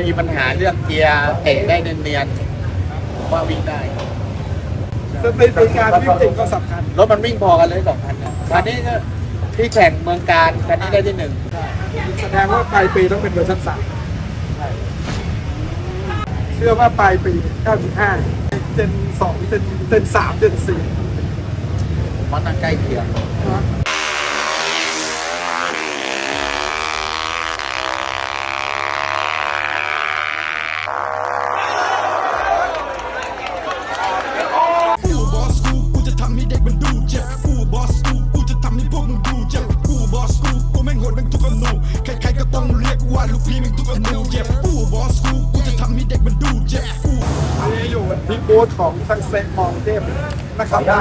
ไม่มีปัญหาเรื่องเกียร์เตะได้เนียนๆผมว่าวิ่งได้ สถิติการวิ่งจริงก็สำคัญ รถมันวิ่งพอกันเลยสองคันนะคันนี้ก็ที่แข่งเมืองการคันนี้ได้ที่หนึ่งแสดงว่าปลายปีต้องเป็นเวอร์ชันสามเชื่อว่าปลายปี 95 เจน2เจนเจน3เจน4มันน่าใกล้เคียง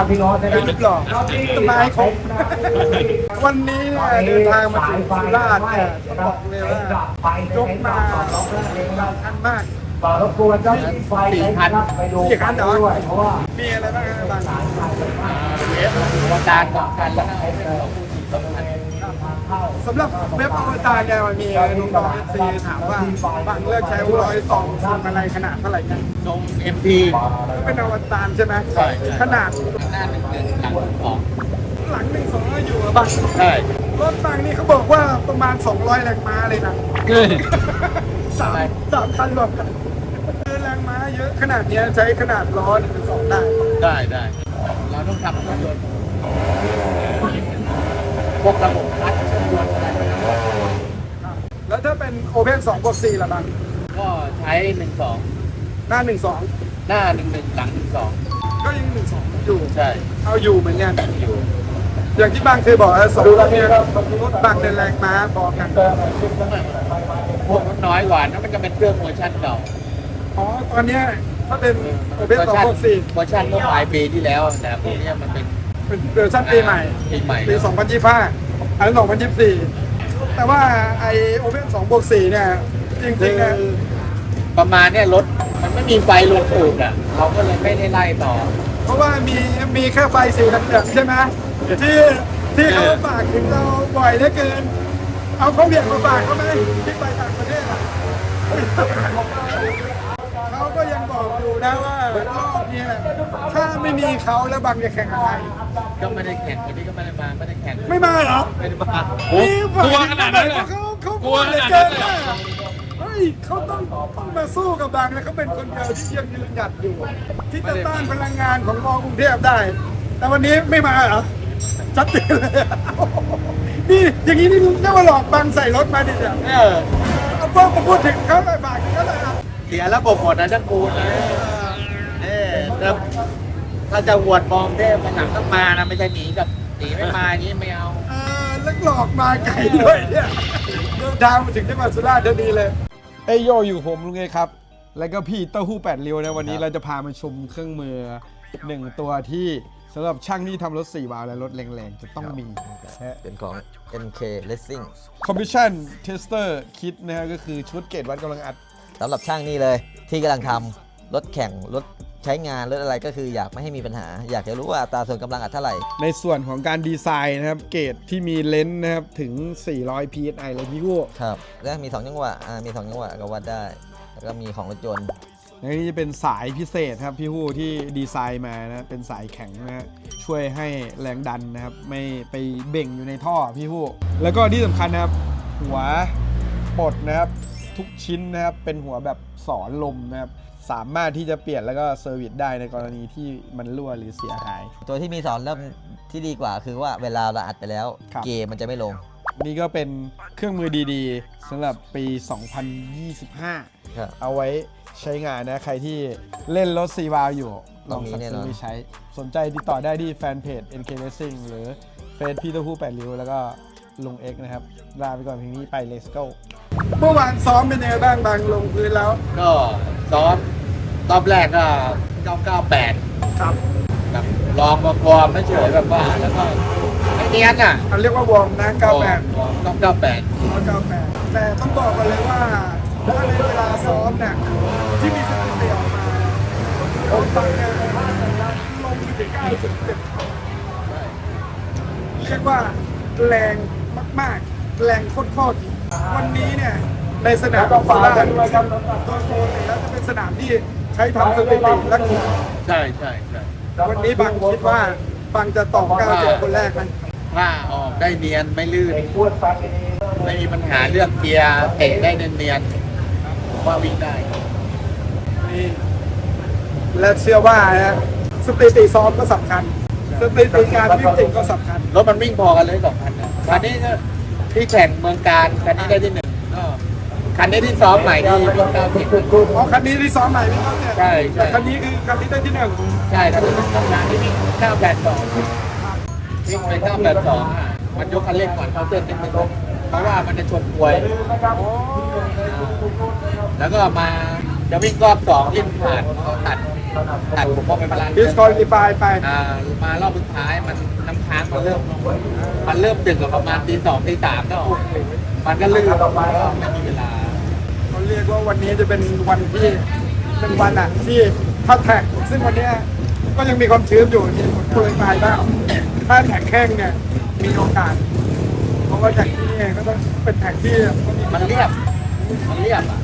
นพี่น้องเป็นรูปหล่อต้นไม้ของวันนี้เนี่ยเดินทางมาถึงสุราษฎร์เนี่ยต้องบอกเลยว่ายกมาคันมากต่อรบกวนเจ้าที่ไฟไปดูกันด้วยเพราะว่ามีอะไรบ้างครับบางเอฟวัตารสองคันแล้ว สำหรับเว็บอวตารเนี่ยมันมีน้องๆเอฟซีถามว่าบางเลือกใช้ร้อยสองซูมอะไรขนาดเท่าไหร่กันทรงเอ็มพีเป็นอวตารใช่ไหมใช่ใช่ขนาดหน้าหนึ่งหนึ่งหลังสองหลังหนึ่งสองอยู่อะบางใช่รถบางนี่เขาบอกว่าประมาณ 200 แรงม้าเลยนะสามสามคันรวมกันคือแรงม้าเยอะขนาดเนี้ยใช้ขนาดล้อหนึ่งสองได้ ได้ได้เราต้องทำเครื่องยนต์พวกระบบคัดเครื่องยนต์อะไรพวกนั้น แล้วถ้า เป็นโอเพน2บวก4ละบางก็ใช้หนึ่งสองหน้า1 2หน้าหนึ่งหนึ่งหลังหนึ่งสองก็ยัง1 2อยู่ ใช่ เอาอยู่เหมือนกันอยู่ อย่างที่บางเคยบอกว่าสองรถเนี่ยรถบางเป็นแรงม้าพอกันพวกมันน้อยกว่านั่นมันจะเป็นเครื่องเวอร์ชันเก่าอ๋อตอนเนี้ยถ้าเป็นโอเพน2บวกเวอร์ชันเมื่อปลายปีที่แล้วแต่พวกเนี้ยมันเป็น4เป็นเวอร์ชันปีใหม่ปีใหม่ปี2025อันนั้น2024 แต่ว่าไอโอเพน2บวก4เนี่ยจคืริงอๆนะประมาณเนี้ยรถมันไม่มีไฟลงสูบอะ เราก็เลยไม่ได้ไล่ต่อ เพราะว่ามีมีแค่ไฟสีเหลืองๆใช่ไหมที่ที่เขาฝากถึงเราบ่อยเหลือเกิน เอาเขาเบียดมาฝากเขาไหมที่ไปต่างประเทศอะเขาก็ยังบอกอยู่นะว่า รอบเนี้ยถ้าไม่มีเขาแล้วบังจะแข่งกับใครก็ไม่ได้แข่งวันนี้ก็ไม่ได้มาไม่ได้แข่งไม่มาเหรอไม่ได้มานี่ฝากกลัวขนาดนั้นเลยเขาเขากลัวขนาดเกินั้นนเลยมากเฮ้ยเขาต้องต้องมาสู้กับบังแล้วเขาเป็นคนเดียวที่ยังยืนหยัดอยู่ ที่จะต้านพลังงานของมอกรุงเทพได้ แต่วันนี้ไม่มาเหรอชัดเจนเลยอะนี่อย่างนี้นี่เรียกว่าหลอกบังใส่รถมาดิเนี่ยเออเอาพวกมาพูดถึงเขาไปฝากถึงเขาเลยอะเสียระบบหมดนะจังกูนะเออ แล้วถ้าจะหวดมองเทพมันหนังต้องมานะไม่ใช่หนีกับหนีไม่มาอย่างนี้ไม่เอาเออแล้วหลอกมาไกลด้วยเนี่ยเดินทางมาถึงจังหวัดสุราษฎร์ธานีเลยเอยโยอยู่ผมลุงเอครับ แล้วก็พี่เต้าหู้แปดเรียวนะวันนี้เราจะพามาชมเครื่องมือหนึ่งตัวที่สำหรับช่างที่ทำรถ4วาล์วและรถแรงๆ จะต้องมีเป็นของ NK Racing Commission Tester Kit นะฮะก็คือชุดเกรดวัดกำลังอัด สำหรับช่างนี่เลยที่กำลังทำรถแข่งรถ ใช้งานรถอะไรก็คืออยากไม่ให้มีปัญหา อยากจะรู้ว่าอัตราส่วนกำลังอัดเท่าไหร่ ในส่วนของการดีไซน์นะครับเกรดที่มีเลนส์นะครับถึง 400 psi เลยพี่กู้ครับ แล้วมี 2 จังหวะอ่ามี 2 จังหวะก็วัดได้ แล้วก็มีของรถยนต์ และนี่จะเป็นสายพิเศษครับพี่ฮู้ที่ดีไซน์มานะเป็นสายแข็งนะฮะช่วยให้แรงดันนะครับไม่ไปเบ่งอยู่ในท่อพี่ฮู้แล้วก็ที่สำคัญนะครับหัวปลดนะครับทุกชิ้นนะครับเป็นหัวแบบสอนลมนะครับ สามารถที่จะเปลี่ยนแล้วก็เซอร์วิสได้ในกรณีที่มันรั่วหรือเสียหาย ตัวที่มีสอนเริ่มที่ดีกว่าคือว่าเวลาเราอัดไปแล้ว ครับ เกมมันจะไม่ลง นี่ก็เป็นเครื่องมือดีๆสำหรับปี 2025 ครับเอาไว้ใช้งานนะ ใครที่เล่นรถซีวาอยู่ลต้อองงมีสั่งแน่นซื้อนอไปใช้ สนใจติดต่อได้ที่แฟนเพจ NK Racing หรือเฟซพี่เต้าหู้แปดริ้ว แล้วก็ลุงเอ็กซ์นะครับ ลาไปก่อนเพียงนี้ไป Let's go เมื่อวานซ้อมเป็นยังไงบ้างบางลงพื้นแล้ว ก็ซ้อม รอบแรกก็ 998 ครับแบบลองมาฟอร์มไม่เฉยแบบว่า แล้วก็ไม่เนียนอะอันเรียกว่าวอร์มนะ98ต้อง98 98แต่ต้องบอกกันเลยว่าถ้าในเวลาซ้อมเนี่ยที่มีสถิติออกมาผมฟังเนี่ยลงไปถึง97เรียกว่าแรงมาก ๆ แรงโคตรๆวันนี้เนี่ยในสนามของสุราษฎร์โดยปกติแล้วจะเป็นสนามที่ใช้ทำสถิติและใช่ใช่ใช่วันนี้บางคิดว่าบางจะต่อก้าวเจ็ดคนแรกไหมถ้าออกได้เนียนไม่ลื่นพูดฟังดีไม่มีปัญหาเรื่องเกียร์เตะได้เนียนๆผมว่าวิ่งได้นี่และเชื่อว่านะสถิติซ้อมก็สำคัญสถิติการวิ่งจริงก็สำคัญรถมันวิ่งพอกันเลยสองคันนะคันนี้ก็ที่แข่งเมืองการคันนี้ได้ที่หนึ่งก็ คันนี้ที่ซ้อมใหม่ที่วิ่งเก้าสิบเพราะคันนี้ที่ซ้อมใหม่พี่ต้นเนี่ยใช่ใช่แต่คันนี้คือคันที่ได้ที่หนึ่งใช่คันนี้เป็นตำนานที่วิ่งเก้าแปดสองวิ่งไปเก้าแปดสองอะมันยกคันเร่งก่อนเข้าเส้นนิดนึงเพราะว่ามันจะชนกลวย แล้วก็มาจะวิ่งรอบสองที่ผ่านเขาตัดตัดผมว่าเป็นเวลาดิสคอลิฟายไปอ่ามารอบสุดท้ายมันน้ำค้างมันเริ่มมันเริ่มดึกกับประมาณตีสองตีสามก็มันก็ลื่นก็ไม่มีเวลาเขา เรียกว่าวันนี้จะเป็นวันที่เป็นวันอะที่ถ้าแท็กซึ่งวันเนี้ยก็ยังมีความชื้นอยู่มีฝนโปรยปลายบ้างถ้าแท็กแข้งเนี่ยมีโอกาสเพราะว่าแท็กที่นี่ก็ต้องเป็นแท็กที่มันเรียบมันเรียบอะ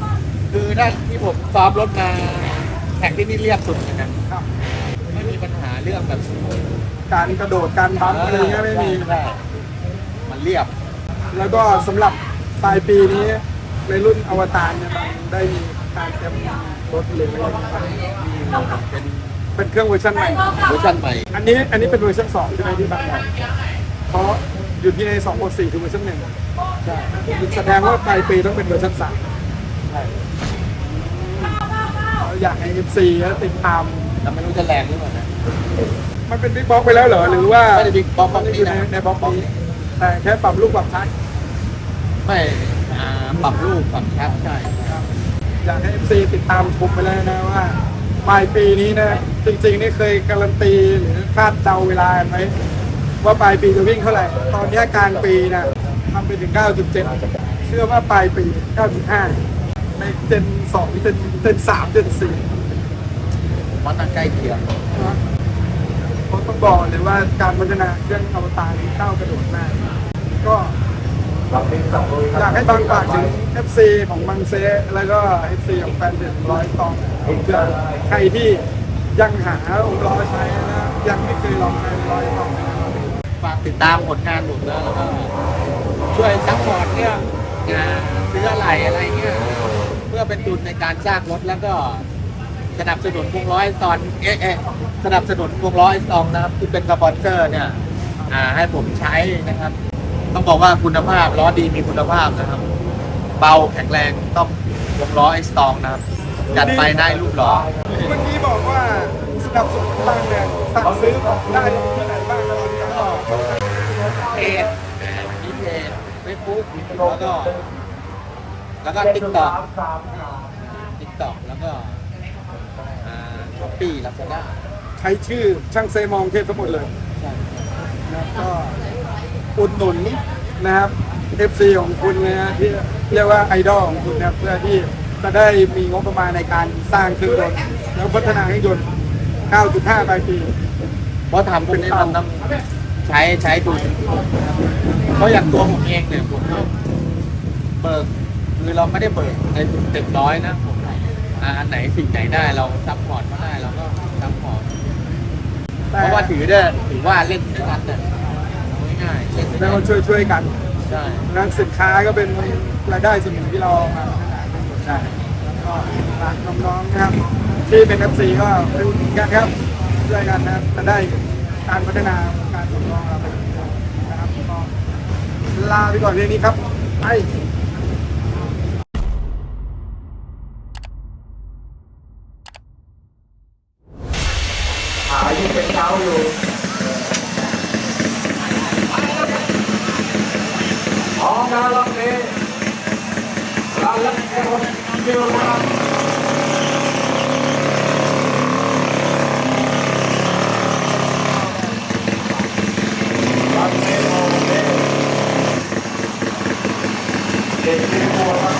คือถ้าที่ผมซ้อมรถมาแท็กที่นี่เรียบสุดเลยนะครับไม่มีปัญหาเรื่องแบบการกระโดดการบัมอะไรเงี้ยไม่มีใช่มันเรียบ แล้วก็สำหรับปลายปีนี้ ในรุ่นอวตารเนี่ยมันได้มีการเตรียมรถหรืออะไรบ้างเป็นเป็นเครื่องเวอร์ชันใหม่ เวอร์ชันใหม่ อันนี้อันนี้เป็นเวอร์ชันสองใช่ไหมที่บางบอกเพราะอยู่ที่ในสองบทสี่คือเวอร์ชันหนึ่งใช่แสดงว่าปลายปีต้องเป็นเวอร์ชันสามใช่อยากให้ FC ติดตามแต่ไม่รู้จะแรงหรือเปล่านะมันเป็นบิ๊กบ็อกไปแล้วเหรอหรือว่าไม่ได้บิ๊กบ็อกบ็อกไม่ได้อนี้ยู่ในนะในบ็อกนี้แต่แค่ปรับลูกปรับชัดไม่อ่า ปรับรูปปรับแคปใช่อยากให้ FC ติดตามชมไปแล้วนะว่าปลายปีนี้นะจริงๆนี่เคยการันตีหรือคาดเดาเวลาไหมว่าปลายปีจะวิ่งเท่าไหร่ ตอนนี้กลางปีนะทำไปถึง 9.7 เชื่อว่าปลายปี 9.5 ในเจน2เจนเจน3เจน4มันตั้งใกล้เคียงนะผมต้องบอกเลยว่าการพัฒนาเครื่องอวตารนี้ก้าวกระโดดมากก็ อยากให้บางฝากถึง FC ของบังเซแล้วก็ FC ของแฟนเด็ดร้อยตองเพื่อใครที่ยังหาองค์ล้อใช้นะยังไม่เคยลองใช้ร้อยตองนะครับฝากติดตามผลงานผมนะแล้วก็ช่วยซัพพอร์ตเนี่ยงานซื้ออะไรอะไรเงี้ยเพื่อเป็นทุนในการสร้างรถแล้วก็สนับสนุนวงร้อยตอนเอ๊ะสนับสนุนวงร้อยตองนะครับที่เป็นสปอนเซอร์เนี่ยให้ผมใช้นะครับ ต้องบอกว่าคุณภาพล้อดีมีคุณภาพนะครับ เบาแข็งแรงต้องวงล้อไอสตองนะครับ จัดไปได้รูปล้อเมื่อกี้บอกว่าสนับสนุนบ้างเนี่ยสั่งซื้อของได้ที่ไหนบ้างแล้วตอนนี้ก็เพจมีเพจเฟซบุ๊กแล้วก็แล้วก็ติ๊กต็อกติ๊กต็อกแล้วก็ช้อปปี้ลาซาด้าใช้ชื่อช่างเซมองเทพทั้งหมดเลยนะครับก็ อุดหนุนนะครับ FC ของคุณนะฮะที่เรียกว่าไอดอลของคุณนะครับเพื่อที่จะได้มีงบประมาณในการสร้างเครื่องยนต์แล้วพัฒนาเครื่องยนต์ 9.5ปลายปี เพราะทำพวกนี้มันต้องใช้ใช้ดูนะครับเพราะอย่างตัวผมเองเนี่ยผมเบิกคือเราไม่ได้เบิกในเต็มร้อยนะผมอ่าอันไหนสิ่งไหนได้เราซัพพอร์ตก็ได้เราก็ซัพพอร์ตเพราะว่าถือได้ถือว่าเล่นด้วยกันเนี่ย เอาง่ายๆเล่นด้วยแล้วกัก็นช่วยช่วยๆกันใช่งานสินค้าก็เป็นรายได้ส่วนหนึ่งที่เราเอามาพัฒนาเป็นผลได้แล้วก็ฝากน้องๆนะครับ ที่เป็น FC ก็เป็นกันครับช่วยกันนะครับจะได้การพัฒนาการของน้องเราไปนะครับก็ลาไปก่อนเรื่องนี้ครับไป ขายังเป็นเท้าอยู่พร้อมนะรอบนี้เราเล่นคนเดียวนะครับรอบนี้โอเค เด็กที่หัวเรา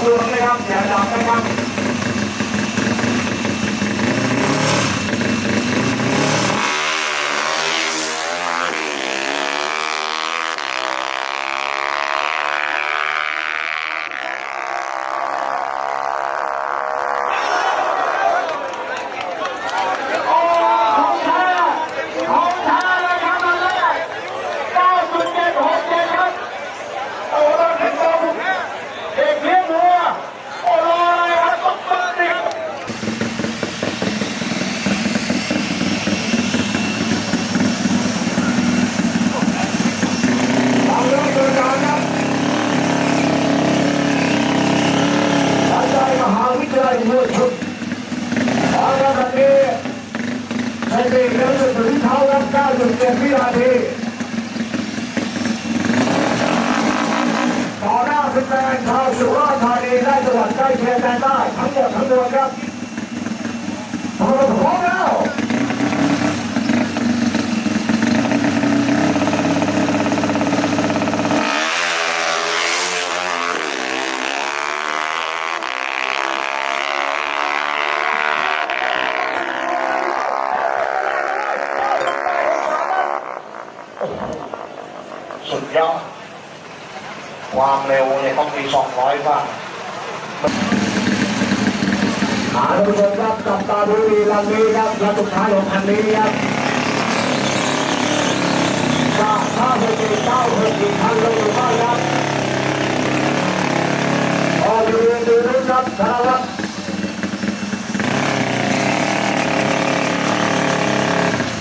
เหลืองนะครับอย่าดับนะครับ ฟังเรื่องเดินการครับอาจารย์มหาวิทยาลัยมวยชุดขอรับวันนี้ใช้เบรกเร็วสุดถึงเท้าครับ9.7วินาทีต่อหน้าแฟนๆชาวสุราษฎร์ธานีและจังหวัดใกล้เคียงแดนใต้ทั้งหมดทั้งมวลครับพร้อมแล้ว สุดยอด ความเร็วเนี่ยต้องมี 200บ้างหาทุกคนครับจับตาดูดีลำนี้ครับและสุดท้ายของคันนี้ครับจากข้าพเจ้าเก้าเพื่อนอีกคันลยหรือไม่ครับพอดูดูนู้นครับธนวัฒน์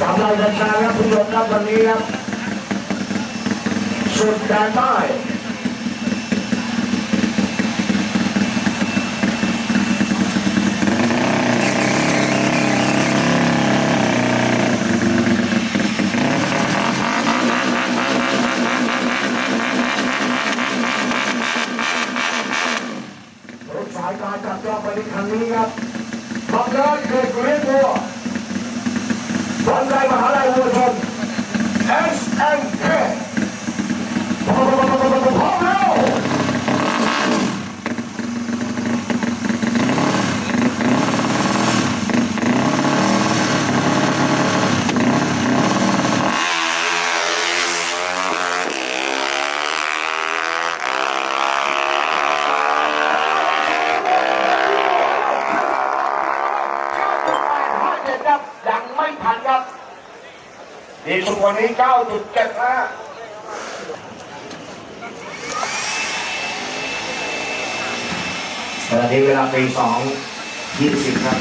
กำลังเดินทางครับทุกคนครับวันนี้ครับสุดแดนใต้รถสายการจับจ้องไปในคันนี้ครับบังเอิญเกิดเรียนวัววันใจมหาลัยวัวชน S N K พร้อมแล้ว ยังไม่ทันครับ ดีสุดวันนี้ 9.7นะขณะนี้เวลาตีสองยี่สิบครับ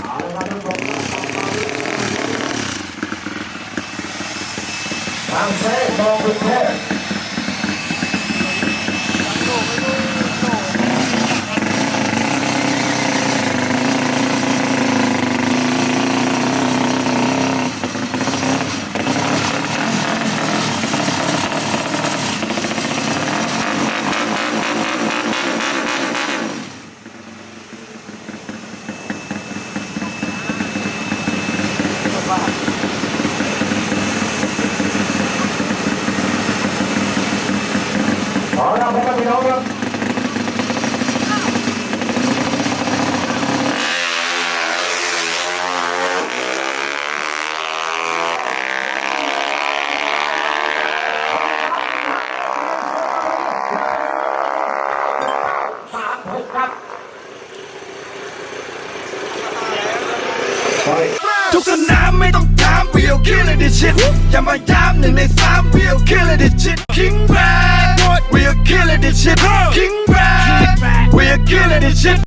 เอาละครับท่านผู้ชมทางเซ่มองกรุงเทพเอาละพ่อแม่พี่น้องครับสามหกครับ ทุกสนามไม่ต้องถาม we'll kill it this shit อย่ามาย้ำหนึ่งในสาม we'll kill it this shit King Brad we'll kill it this shit King Brad we'll kill it this shit